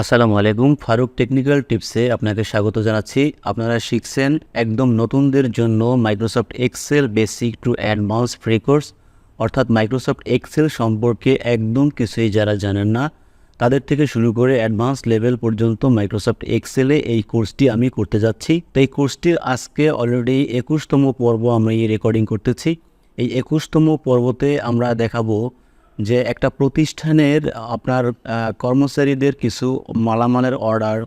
আসসালামু আলাইকুম, ফারুক টেকনিক্যাল টিপসে আপনাকে স্বাগত জানাচ্ছি। আপনারা শিখছেন একদম নতুনদের জন্য Microsoft Excel basic to advance free course. অর্থাৎ মাইক্রোসফট এক্সেল সম্পর্কে একদম কিছুই যারা জানেন না, তাদের থেকে শুরু করে অ্যাডভান্স লেভেল পর্যন্ত মাইক্রোসফট এক্সেলে এই কোর্সটি আমি করতে যাচ্ছি। তো এই কোর্সটির আজকে অলরেডি একুশতম পর্ব আমরা এই রেকর্ডিং করতেছি। এই একুশতম পর্বতে আমরা দেখাবো যে একটা প্রতিষ্ঠানের, আপনার কর্মচারীদের কিছু মালামালের অর্ডার,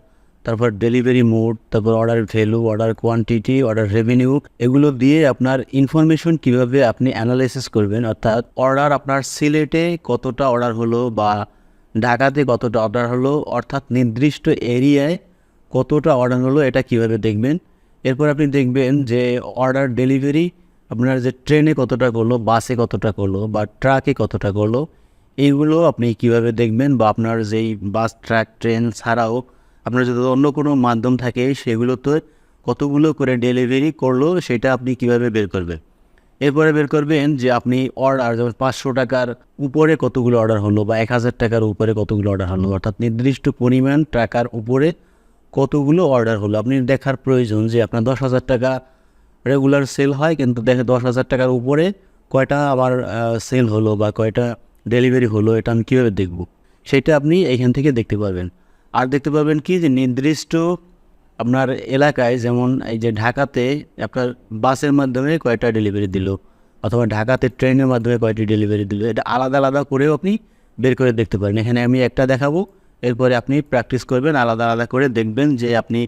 তারপর ডেলিভারি মোড, তারপর order value, order quantity, order revenue, এগুলো দিয়ে আপনার ইনফরমেশন কীভাবে আপনি অ্যানালাইসিস করবেন, অর্থাৎ অর্ডার আপনার সিলেটে কতটা অর্ডার হলো বা ঢাকাতে কতটা অর্ডার হলো, অর্থাৎ নির্দিষ্ট এরিয়ায় কতটা অর্ডার হলো, এটা কীভাবে দেখবেন। এরপর আপনি দেখবেন যে অর্ডার ডেলিভারি আপনার যে ট্রেনে কতটা করল, বাসে কতটা করল বা ট্রাকে কতটা করল এইগুলো আপনি কীভাবে দেখবেন বা আপনার যেই বাস, ট্রাক, ট্রেন ছাড়াও আপনার যদি অন্য কোনো মাধ্যম থাকে, সেগুলোতে কতগুলো করে ডেলিভারি করল, সেটা আপনি কীভাবে বের করবেন? এরপরে বের করবেন যে আপনি অর্ডার, যেমন পাঁচশো টাকার উপরে কতগুলো অর্ডার হলো বা এক হাজার টাকার উপরে কতগুলো অর্ডার হলো, অর্থাৎ নির্দিষ্ট পরিমাণ টাকার উপরে কতগুলো অর্ডার হলো, আপনি দেখার প্রয়োজন যে আপনার দশ হাজার টাকা রেগুলার সেল হয়, কিন্তু দেখে দশ হাজার টাকার উপরে কয়টা আবার সেল হলো বা কয়টা ডেলিভারি হলো, এটা আমি কীভাবে দেখব? সেটা আপনি এখান থেকে দেখতে পারবেন। আর দেখতে পারবেন কি যে নির্দিষ্ট আপনার এলাকায় যেমন এই যে ঢাকাতে আপনার বাসের মাধ্যমে কয়টা ডেলিভারি দিল, অথবা ঢাকাতে ট্রেনের মাধ্যমে কয়টি ডেলিভারি দিল, এটা আলাদা আলাদা করেও আপনি বের করে দেখতে পারেন। এখানে আমি একটা দেখাবো, এরপরে আপনি প্র্যাকটিস করবেন, আলাদা আলাদা করে দেখবেন যে আপনি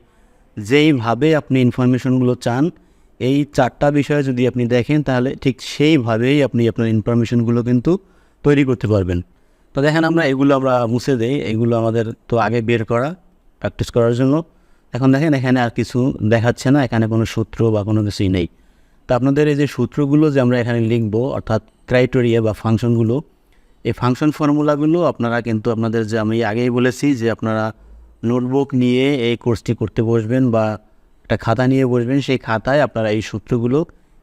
যেইভাবে আপনি ইনফরমেশনগুলো চান এই চারটা বিষয়ে যদি আপনি দেখেন, তাহলে ঠিক সেইভাবেই আপনি আপনার ইনফরমেশনগুলো কিন্তু তৈরি করতে পারবেন। তো দেখেন আমরা এগুলো আমরা মুছে দেই। এগুলো আমাদের তো আগে বের করা প্র্যাকটিস করার জন্য। এখন দেখেন এখানে আর কিছু দেখাচ্ছে না, এখানে কোনো সূত্র বা কোনো কিছুই নেই। তা আপনাদের এই যে সূত্রগুলো যে আমরা এখানে লিখব, অর্থাৎ ক্রাইটেরিয়া বা ফাংশনগুলো, এই ফাংশন ফর্মুলাগুলো আপনারা কিন্তু আপনাদের যে আমি আগেই বলেছি যে আপনারা নোটবুক নিয়ে এই কোর্সটি করতে বসবেন বা একটা খাতা নিয়ে বসবেন, সেই খাতায় আপনারা এই সূত্রগুলো,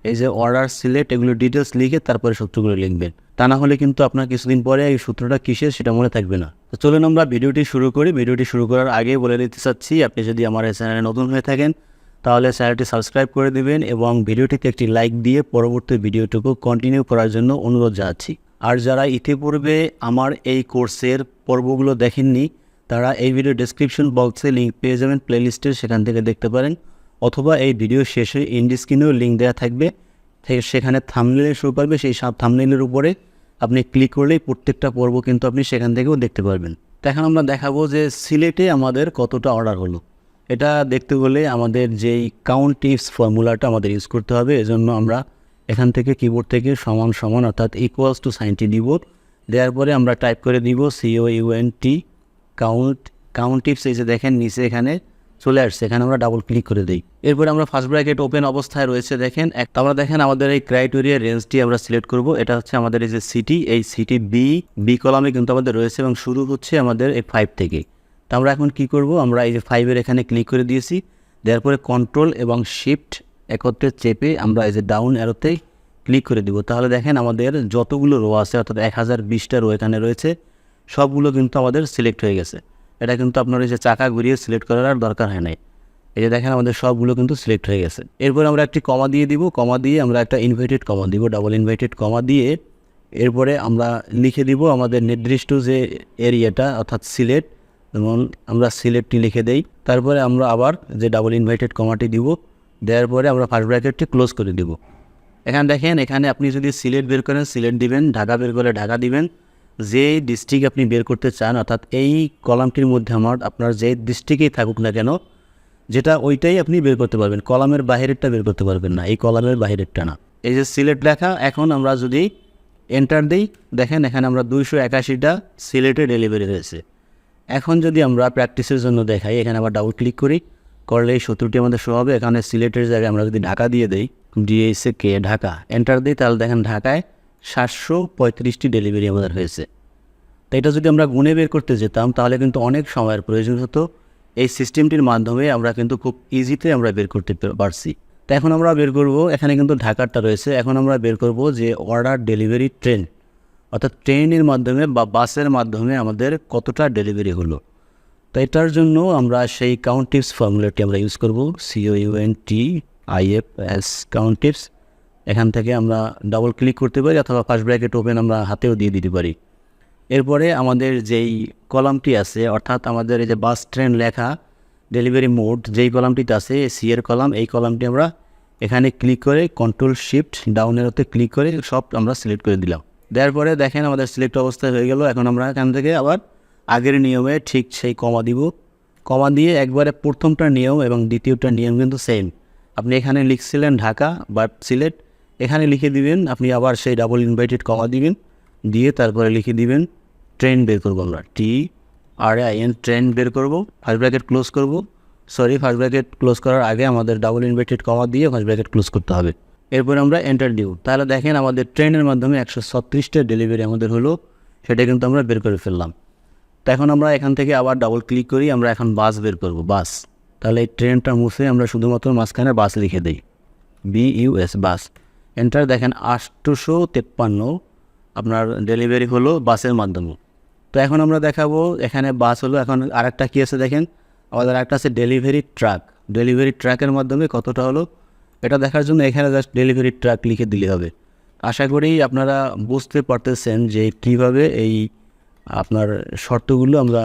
এই যে অর্ডার সিলেক্ট এগুলো ডিটেলস লিখে তারপরে সূত্রগুলো লিখবেন। তা না হলে কিন্তু আপনার কিছুদিন পরে এই সূত্রটা কিসের সেটা মনে থাকবে না। তো চলুন আমরা ভিডিওটি শুরু করি। ভিডিওটি শুরু করার আগে বলে দিতে চাচ্ছি, আপনি যদি আমার এই চ্যানেলে নতুন হয়ে থাকেন, তাহলে চ্যানেলটি সাবস্ক্রাইব করে দিবেন এবং ভিডিওটিতে একটি লাইক দিয়ে পরবর্তী ভিডিওটুকু কন্টিনিউ করার জন্য অনুরোধ জানাচ্ছি। আর যারা ইতিপূর্বে আমার এই কোর্সের পর্বগুলো দেখেননি, তারা এই ভিডিও ডেসক্রিপশন বক্সে লিঙ্ক পেয়ে যাবেন প্লেলিস্টের সেখান থেকে দেখতে পারেন। অথবা এই ভিডিও শেষে ইন্ডি স্ক্রিনেও লিঙ্ক দেওয়া থাকবে। সেখানে থামনেলে শুরু করবে, সেই সব থামনেলের উপরে আপনি ক্লিক করলেই প্রত্যেকটা পর্ব কিন্তু আপনি সেখান থেকেও দেখতে পারবেন। তো এখন আমরা দেখাবো যে সিলেটে আমাদের কতটা অর্ডার হলো। এটা দেখতে হলে আমাদের যেই কাউন্ট টিপস ফর্মুলাটা আমাদের ইউজ করতে হবে, এজন্য আমরা এখান থেকে কিবোর্ড থেকে সমান সমান অর্থাৎ ইকুয়ালস টু সাইনটি দিব। দেওয়ার পরে আমরা টাইপ করে দিব C O U N T count count tips এই যে দেখেন, নিচে এখানে চলে আসছে, এখানে আমরা ডাবল ক্লিক করে দিই। এরপরে আমরা ফার্স্ট ব্র্যাকেট ওপেন অবস্থায় রয়েছে, দেখেন। আমরা দেখেন আমাদের এই ক্রাইটেরিয়া রেঞ্জটি আমরা সিলেক্ট করব, এটা হচ্ছে আমাদের এই যে সিটি এই সিটি বি বি কলামে কিন্তু আমাদের রয়েছে এবং শুরু হচ্ছে আমাদের এই ফাইভ থেকে। তো আমরা এখন কি করব, আমরা এই যে ফাইভের এখানে ক্লিক করে দিয়েছি, দেওয়ার পরে কন্ট্রোল এবং শিফট একত্রে চেপে আমরা এই যে ডাউন অ্যারোতে ক্লিক করে দিব। তাহলে দেখেন আমাদের যতগুলো রো আছে, অর্থাৎ এক হাজার বিশটা রো এখানে রয়েছে, সবগুলো কিন্তু আমাদের সিলেক্ট হয়ে গেছে। এটা কিন্তু আপনার এই যে চাকা ঘুরিয়ে সিলেক্ট করার আর দরকার হয় নাই। এই যে দেখেন আমাদের সবগুলো কিন্তু সিলেক্ট হয়ে গেছে। এরপর আমরা একটি কমা দিয়ে দিব। কমা দিয়ে আমরা একটা ইনভাইটেড কমা দিব। ডাবল ইনভাইটেড কমা দিয়ে এরপরে আমরা লিখে দিব আমাদের নির্দিষ্ট যে এরিয়াটা, অর্থাৎ সিলেট যেমন আমরা সিলেটটি লিখে দেই। তারপরে আমরা আবার যে ডাবল ইনভাইটেড কমাটি দিব, দেওয়ার পরে আমরা ফার্স্ট ব্র্যাকেটটি ক্লোজ করে দিব। এখানে দেখেন, এখানে আপনি যদি সিলেট বের করেন সিলেট দিবেন, ঢাকা বের করে ঢাকা দিবেন। যে ডিস্ট্রিক্ট আপনি বের করতে চান, অর্থাৎ এই কলামটির মধ্যে আমার, আপনার যে ডিস্ট্রিক্টেই থাকুক না কেন, যেটা ওইটাই আপনি বের করতে পারবেন। কলামের বাহিরেরটা বের করতে পারবেন না, এই কলামের বাহিরেরটা না। এই যে সিলেট লেখা, এখন আমরা যদি এন্টার দিই, দেখেন এখানে আমরা দুইশো একাশিটা সিলেটে ডেলিভারি হয়েছে। এখন যদি আমরা প্র্যাকটিসের জন্য দেখাই, এখানে আবার ডাবল ক্লিক করি, করলে এই সত্তরটি আমাদের শো হবে। এখানে সিলেটের জায়গায় আমরা যদি ঢাকা দিয়ে দেই ডিএসএ কে ঢাকা। এন্টার দিই, তাহলে দেখেন ঢাকায় সাতশো পঁয়ত্রিশটি ডেলিভারি আমাদের হয়েছে। তো এটা যদি আমরা গুণে বের করতে যেতাম, তাহলে কিন্তু অনেক সময়ের প্রয়োজন হতো। এই সিস্টেমটির মাধ্যমে আমরা কিন্তু খুব ইজিতে আমরা বের করতে পারছি। তো এখন আমরা বের করব, এখানে কিন্তু ঢাকারটা রয়েছে। এখন আমরা বের করব যে অর্ডার ডেলিভারি ট্রেন অর্থাৎ ট্রেনের মাধ্যমে বা বাসের মাধ্যমে আমাদের কতটা ডেলিভারি হলো। তো এটার জন্য আমরা সেই কাউন্ট টিপস ফর্মুলাটি আমরা ইউজ করব। C O U N T I F S count tips এখান থেকে আমরা ডাবল ক্লিক করতে পারি অথবা ফার্স্ট ব্র্যাকেট ওপেন আমরা হাতেও দিয়ে দিতে পারি। এরপরে আমাদের যেই কলামটি আছে, অর্থাৎ আমাদের এই যে বাস ট্রেন লেখা ডেলিভারি মোড যেই কলামটিতে আছে সি এর কলাম, এই কলামটি আমরা এখানে ক্লিক করে কন্ট্রোল শিফট ডাউনের হতে ক্লিক করে সব আমরা সিলেক্ট করে দিলাম। দেওয়ার পরে দেখেন আমাদের সিলেক্ট অবস্থায় হয়ে গেল, এখন আমরা এখান থেকে আবার আগের নিয়মে ঠিক সেই কমা দিব। কমা দিয়ে একবারে প্রথমটা নিয়ম এবং দ্বিতীয়টা নিয়ম কিন্তু সেম আপনি এখানে লিখছিলেন ঢাকা বা সিলেট এখানে লিখে দিবেন, আপনি আবার সেই ডাবল ইনভাইটেড কমা দিবেন, দিয়ে তারপরে লিখে দিবেন ট্রেন বের করব আমরা। T R I N train বের করব ফার্স্ট ব্র্যাকেট ক্লোজ করব। সরি ফার্স্ট ব্র্যাকেট ক্লোজ করার আগে আমাদের ডাবল ইনভাইটেড কমা দিয়ে ফার্স্ট ব্র্যাকেট ক্লোজ করতে হবে। এরপর আমরা এন্টার দিব। তাহলে দেখেন আমাদের ট্রেনের মাধ্যমে একশো ছত্রিশটা ডেলিভারি আমাদের হলো, সেটা কিন্তু আমরা বের করে ফেললাম। তো এখন আমরা এখান থেকে আবার ডাবল ক্লিক করি, আমরা এখন বাস বের করব বাস তাহলে এই ট্রেনটা মুছে আমরা শুধুমাত্র মাঝখানে বাস লিখে দিই। বি ইউএস বাস এন্টার দেখেন আটশোশো তেপ্পান্ন। আপনার ডেলিভারি হলো বাসের মাধ্যমে। তো এখন আমরা দেখাবো এখানে বাস হলো, এখন আরেকটা কী আছে দেখেন? আমাদের আরেকটা আছে ডেলিভারি ট্রাক ডেলিভারি ট্রাকের মাধ্যমে কতটা হলো? এটা দেখার জন্য এখানে জাস্ট ডেলিভারি ট্রাক লিখে দিলে হবে। আশা করি আপনারা বুঝতে পারতেছেন যে কীভাবে এই আপনার শর্তগুলো আমরা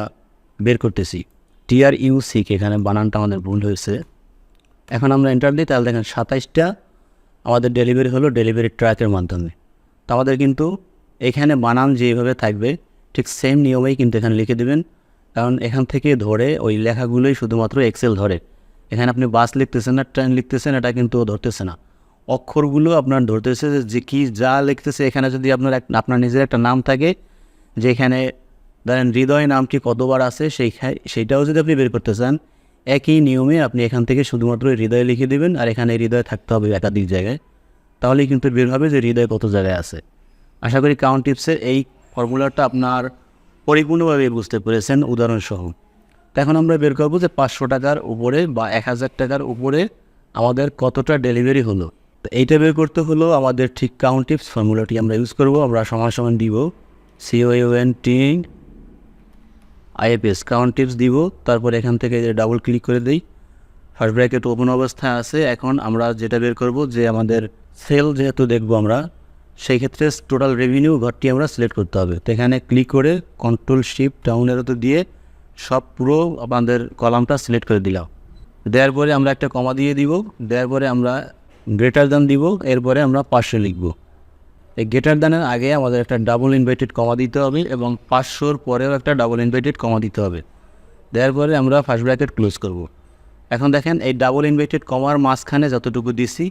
বের করতেছি। টিআর ইউসিক এখানে বানানটা আমাদের ভুল হয়েছে। এখন আমরা এন্টার দিই, তাহলে দেখেন সাতাইশটা আমাদের ডেলিভারি হলো ডেলিভারি ট্র্যাকের মাধ্যমে। তো আমাদের কিন্তু এখানে বানান যেভাবে থাকবে, ঠিক সেম নিয়মেই কিন্তু এখানে লিখে দেবেন। কারণ এখান থেকে ধরে ওই লেখাগুলোই শুধুমাত্র এক্সেল ধরে। এখানে আপনি বাস লিখতেছেন না ট্রেন লিখতেছেন, এটা কিন্তু ধরতেছে না। অক্ষরগুলো আপনার ধরতেছে যে কি যা লিখতেছে, এখানে যদি আপনার এক- আপনার নিজের একটা নাম থাকে, যেখানে ধরেন হৃদয় নামটি কতবার আছে সেই সেইটাও যদি আপনি বের করতে চান একই নিয়মে আপনি এখান থেকে শুধুমাত্র হৃদয় লিখে দেবেন আর এখানে হৃদয় থাকতে হবে একাধিক জায়গায়। তাহলেই কিন্তু বের হবে যে হৃদয় কত জায়গায় আছে। আশা করি কাউন্ট টিপসের এই ফর্মুলাটা আপনার পরিপূর্ণভাবে বুঝতে পেরেছেন উদাহরণসহ। এখন আমরা বের করব যে পাঁচশো টাকার উপরে বা এক হাজার টাকার উপরে আমাদের কতটা ডেলিভারি হলো। তো এইটা বের করতে হলো আমাদের ঠিক কাউন্ট টিপস ফর্মুলাটি আমরা ইউজ করব, আমরা সমান সমান দিব। COUNTIFS count tips দিব, তারপর এখান থেকে ডাবল ক্লিক করে দিই। ফার্স্ট ব্র্যাকেট ওপেন অবস্থায় আছে, এখন আমরা যেটা বের করব যে আমাদের সেল যেহেতু দেখব আমরা, সেই ক্ষেত্রে টোটাল রেভিনিউ ঘরটি আমরা সিলেক্ট করতে হবে। তো এখানে ক্লিক করে কন্ট্রোল শিপ ডাউনের তো দিয়ে সব পুরো আমাদের কলামটা সিলেক্ট করে দিলাম। দেওয়ার পরে আমরা একটা কমা দিয়ে দিব, দেওয়ার পরে আমরা গ্রেটার দান দিব, এরপরে আমরা পাঁচশো লিখব। এই গেটার দানের আগে আমাদের একটা ডাবল ইনভাইটেড কমা দিতে হবে এবং পাঁচশোর পরেও একটা ডাবল ইনভাইটেড কমা দিতে হবে। দেওয়ার পরে আমরা ফার্স্ট ব্র্যাকেট ক্লোজ করব। এখন দেখেন এই ডাবল ইনভাইটেড কমার মাঝখানে যতটুকু দিছি,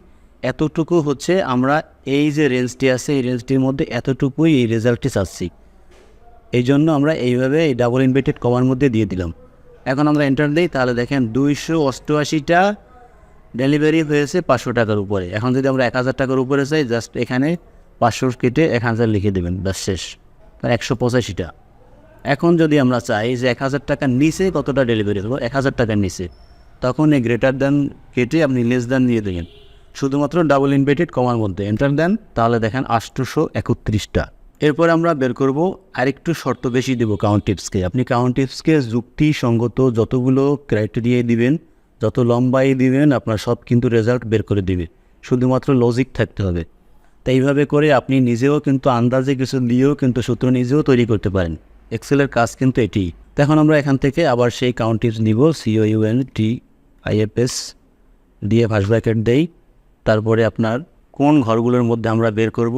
এতটুকু হচ্ছে আমরা এই যে রেঞ্জটি আছে, এই রেঞ্জটির মধ্যে এতটুকুই এই রেজাল্টটি চাচ্ছি। এই জন্য আমরা এইভাবে এই ডাবল ইনভাইটেড কমার মধ্যে দিয়ে দিলাম। এখন আমরা এন্টার দিই, তাহলে দেখেন দুইশো অষ্টআশিটা ডেলিভারি হয়েছে পাঁচশো টাকার উপরে। এখন যদি আমরা এক হাজার টাকার উপরে চাই জাস্ট এখানে পাঁচশো কেটে এক হাজার লিখে দেবেন, ব্যাস শেষ। তার একশো পঁচাশিটা। এখন যদি আমরা চাই যে এক হাজার টাকার নিচে কতটা ডেলিভারি হলো এক হাজার টাকার নিচে, তখন এই গ্রেটার দেন কেটে আপনি লেস দেন দিয়ে দেবেন। শুধুমাত্র ডাবল ইনভাইটেড কমার মধ্যে এন্টার দেন, তাহলে দেখেন আটশোশো একত্রিশটা। এরপর আমরা বের করব আরেকটু শর্ত বেশি দেবো কাউন্ট টিপসকে আপনি কাউন্ট টিপসকে যুক্তিসঙ্গত যতগুলো ক্রাইটেরিয়ায় দিবেন, যত লম্বাই দিবেন, আপনার সব কিন্তু রেজাল্ট বের করে দিবে। শুধুমাত্র লজিক থাকতে হবে। তাই এইভাবে করে আপনি নিজেও কিন্তু আন্দাজে কিছু দিয়েও কিন্তু সূত্র নিজেও তৈরি করতে পারেন। এক্সেলের কাজ কিন্তু এটি। এখন আমরা এখান থেকে আবার সেই কাউন্ট টিপস নিব সিও ইউএন টি আইএফএস দিয়ে ফার্স্ট ব্র্যাকেট দেই। তারপরে আপনার কোন ঘরগুলোর মধ্যে আমরা বের করব,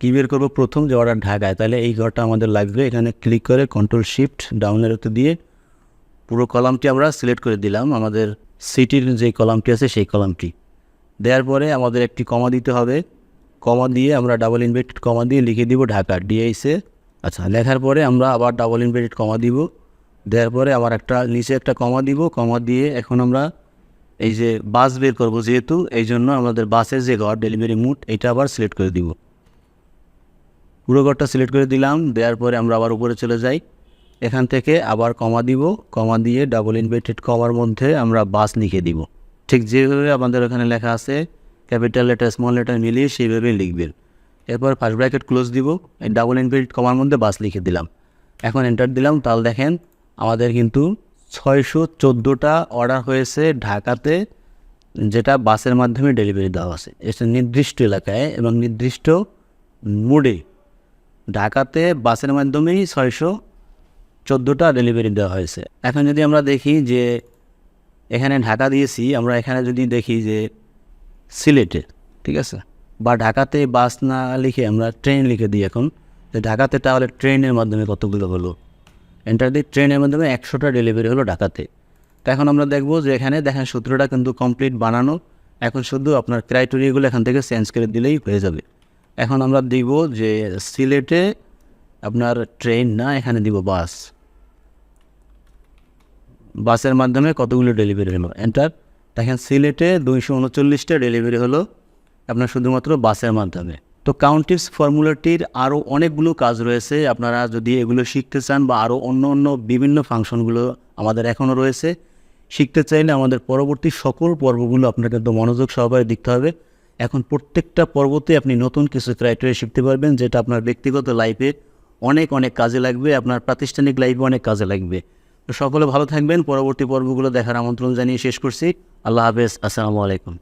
কী বের করব? প্রথম যে অর্ডার ঢাকায়। তাহলে এই ঘরটা আমাদের লাগবে। এখানে ক্লিক করে কন্ট্রোল শিফট ডাউনের হতে দিয়ে পুরো কলামটি আমরা সিলেক্ট করে দিলাম। আমাদের সিটির যে কলামটি আছে, সেই কলামটি। দেওয়ার পরে আমাদের একটি কমা দিতে হবে। কমা দিয়ে আমরা ডাবল ইনভেটেড কমা দিয়ে লিখে দিব ঢাকা ডিআইসে আচ্ছা লেখার পরে আমরা আবার ডাবল ইনভেটেড কমা দিব। দেওয়ার পরে আবার একটা নিচে একটা কমা দিব কমা দিয়ে এখন আমরা এই যে বাস বের করব যেহেতু, এই জন্য আমাদের বাসের যে ঘর ডেলিভারি মুড এটা আবার সিলেক্ট করে দিব। পুরো ঘরটা সিলেক্ট করে দিলাম, দেওয়ার পরে আমরা আবার উপরে চলে যাই। এখান থেকে আবার কমা দিব কমা দিয়ে ডাবল ইনভার্টেড কমার মধ্যে আমরা বাস লিখে দিব। ঠিক যেভাবে আমাদের ওখানে লেখা আছে ক্যাপিটাল লেটার স্মল লেটার মিলিয়ে সেইভাবেই লিখবেন এরপর ফার্স্ট ব্র্যাকেট ক্লোজ দিব, এই ডাবল ইনভার্টেড কমার মধ্যে বাস লিখে দিলাম। এখন এন্টার দিলাম, তাহলে দেখেন আমাদের কিন্তু ছয়শো চোদ্দোটা অর্ডার হয়েছে ঢাকাতে, যেটা বাসের মাধ্যমে ডেলিভারি দেওয়া আছে। এটা নির্দিষ্ট এলাকায় এবং নির্দিষ্ট মোডে ঢাকাতে বাসের মাধ্যমেই ছয়শো চোদ্দোটা ডেলিভারি দেওয়া হয়েছে। এখন যদি আমরা দেখি যে, এখানে ঢাকা দিয়েছি, আমরা এখানে যদি দেখি যে সিলেটে, ঠিক আছে? বা ঢাকাতে বাস না লিখে আমরা ট্রেন লিখে দিই এখন। যে ঢাকাতে তাহলে ট্রেনের মাধ্যমে কতগুলো হলো? এন্টার দিই ট্রেনের মাধ্যমে একশোটা ডেলিভারি হলো ঢাকাতে। তো এখন আমরা দেখব যে এখানে দেখেন সূত্রটা কিন্তু কমপ্লিট বানানো। এখন শুধু আপনার ক্রাইটেরিয়াগুলো এখান থেকে চেঞ্জ করে দিলেই হয়ে যাবে। এখন আমরা দিব যে সিলেটে আপনার ট্রেন না, এখানে দিব বাস। বাসের মাধ্যমে কতগুলো ডেলিভারি হলো? এন্টার দেখেন সিলেটে দুইশো উনচল্লিশটা ডেলিভারি হলো আপনার শুধুমাত্র বাসের মাধ্যমে। তো কাউন্টিপস ফর্মুলাটির আরও অনেকগুলো কাজ রয়েছে। আপনারা যদি এগুলো শিখতে চান বা আরও অন্য অন্য বিভিন্ন ফাংশনগুলো আমাদের এখনও রয়েছে, শিখতে চাইলে আমাদের পরবর্তী সকল পর্বগুলো আপনাকে একদম মনোযোগ সহকারে দেখতে হবে। এখন প্রত্যেকটা পর্বতে আপনি নতুন কিছু ক্রাইটেরিয়া শিখতে পারবেন, যেটা আপনার ব্যক্তিগত লাইফে অনেক অনেক কাজে লাগবে, আপনার প্রাতিষ্ঠানিক লাইফে অনেক কাজে লাগবে। তো সকলে ভালো থাকবেন। পরবর্তী পর্বগুলো দেখার আমন্ত্রণ জানিয়ে শেষ করছি। আল্লাহ হাফেজ। আসসালামু আলাইকুম।